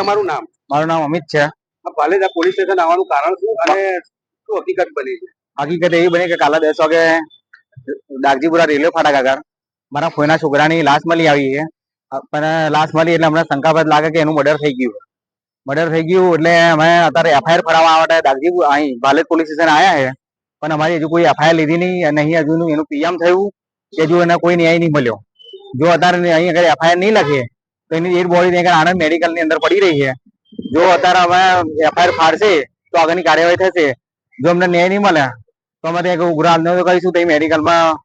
તમારું નામ? મારું નામ અમિત છે. ભાલેજ પોલીસ સ્ટેશન આવવાનું કારણ શું અને શું હકીકત બની છે? હકીકત એવી બની કે કાલે દસ વાગે દાગજીપુરા રેલવે ફાટક આગળ મારા ફોઈના છોકરાની લાશ મળી આવી છે. પણ લાશ મળી એટલે અમને શંકાભાદ લાગે કે એનું મર્ડર થઈ ગયું. મર્ડર થઈ ગયું એટલે અમે અત્યારે એફઆઈઆર ફરાવવા માટે દાગજીપુર અહીં ભાલેજ પોલીસ સ્ટેશન આવ્યા છે. પણ અમારી હજુ કોઈ એફઆઈઆર લીધી નહીં અને અહીં હજુ એનું પીએમ થયું કે હજુ એને કોઈ ન્યાય નહીં મળ્યો. જો અત્યારે અહીં આગળ એફઆઈઆર નહીં લખીએ તો એની ડેડ બોડી આગળ આણંદ મેડિકલની અંદર પડી રહી છે. જો અત્યારે અમે એફઆઈઆર ફાડશે, તો આગળની કાર્યવાહી થશે. જો અમને ન્યાય નહીં મળે, તો અમે ત્યાં ઉગ્ર આંદોલન કરીશું, તો મેડિકલમાં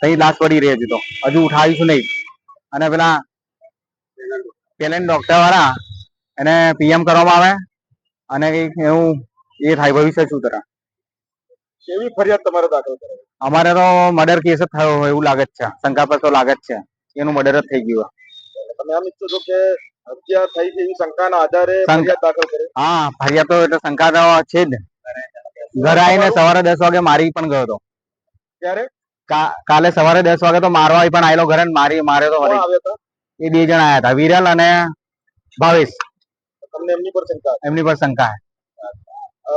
તઈ લાશ પડી રહી હતી તો. હજુ ઉઠાવીશું નહીં. અને પેલા પેલા ડોક્ટર વાળા એને પીએમ કરવામાં આવે અને એવું એ થાય, ભવિષ્ય શું તરફ. કેવી ફરિયાદ તમારે દાખલ કરાવી અમારે તો મર્ડર કેસ જ થયો હોય એવું લાગે જ છે. શંકાસ્પદ તો લાગે જ છે. એનું મર્ડર જ થઈ ગયું તમે આમ ઈચ્છો છો કે હત્યા થઈ છે એવી શંકાના આધારે ફરિયાદ દાખલ કરી? હા ફરિયાદ તો એટલે શંકા તો છે જ. ઘરે આવીને સવારે દસ વાગે મારી પણ ગયો હતો. ક્યારે? કાલે સવારે દસ વાગે તો મારવા પણ આવેલો ઘરે મારી મારે તો. એ બે જણ આયા હતા. વિરલ અને ભાવેશ. તમને એમની પર શંકા એમની પર શંકા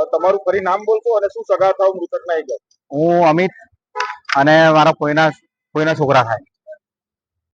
તમારું ફરી નામ બોલશો અને શું સગા થાવ મૃતક ના હું અમિત અને મારા કોઈના કોઈના છોકરા થાય.